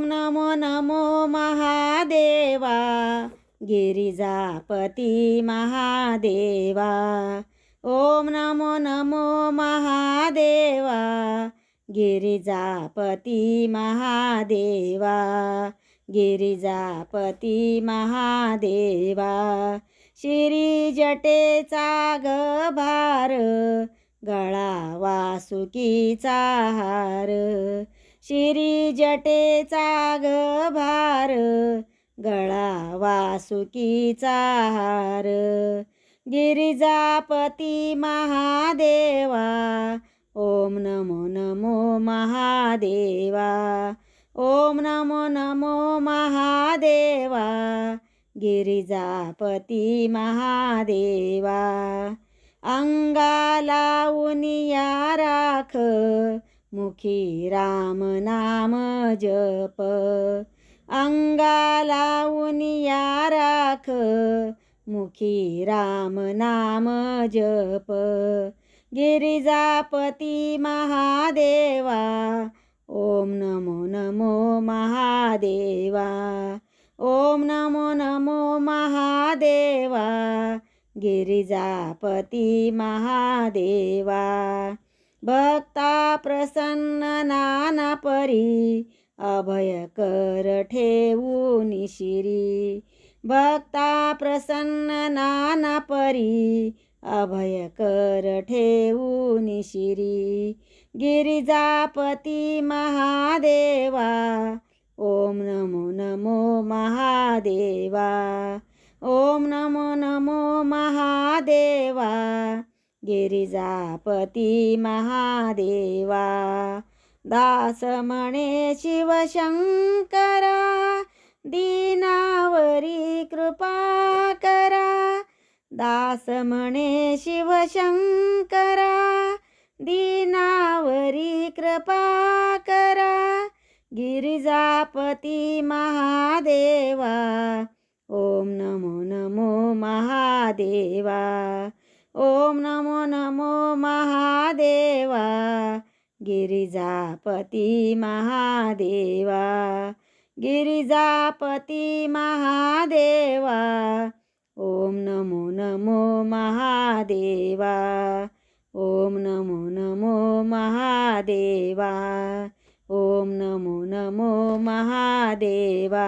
ओम नमो नमो महादेवा गिरिजापती महादेवा. ओम नमो नमो महादेवा गिरिजापती महादेवा. गिरिजापती महादेवा श्री जटेचा गभार गळा वासुकीचा हार. शिरी जटेचा गभार गळा वासुकीचा हार. गिरिजापती महादेवा ओम नमो नमो महादेवा. ओम नमो नमो महादेवा गिरिजापती महादेवा. अंगाला उनिया राख मुखी राम नाम जप. अंगाला उनिया राख. मुखी राम नाम जप. गिरिजापती महादेवा. ओम नमो नमो महादेवा. ओम नमो नमो महादेवा. गिरिजापती महादेवा. भक्ता प्रसन्न नाना परी अभय कर ठेवून शिरी भक्ता प्रसन्न नाना परी अभय कर ठेवून शिरी गिरिजापती महादेवा ओम नमो नमो महादेवा. ओम नमो गिरिजापती महादेवा दास म्हणे शिवशंकरा दीनावरी कृपा करा. दास म्हणे शिवशंकरा दीनावरी कृपा करा. गिरिजापती महादेवा ओम नमो नमो महादेवा. ओम नमो नमो महादेवा गिरिजापती महादेवा गिरिजापती महादेवा ओम नमो नमो महादेवा ओम नमो नमो महादेवा ओम नमो नमो महादेवा।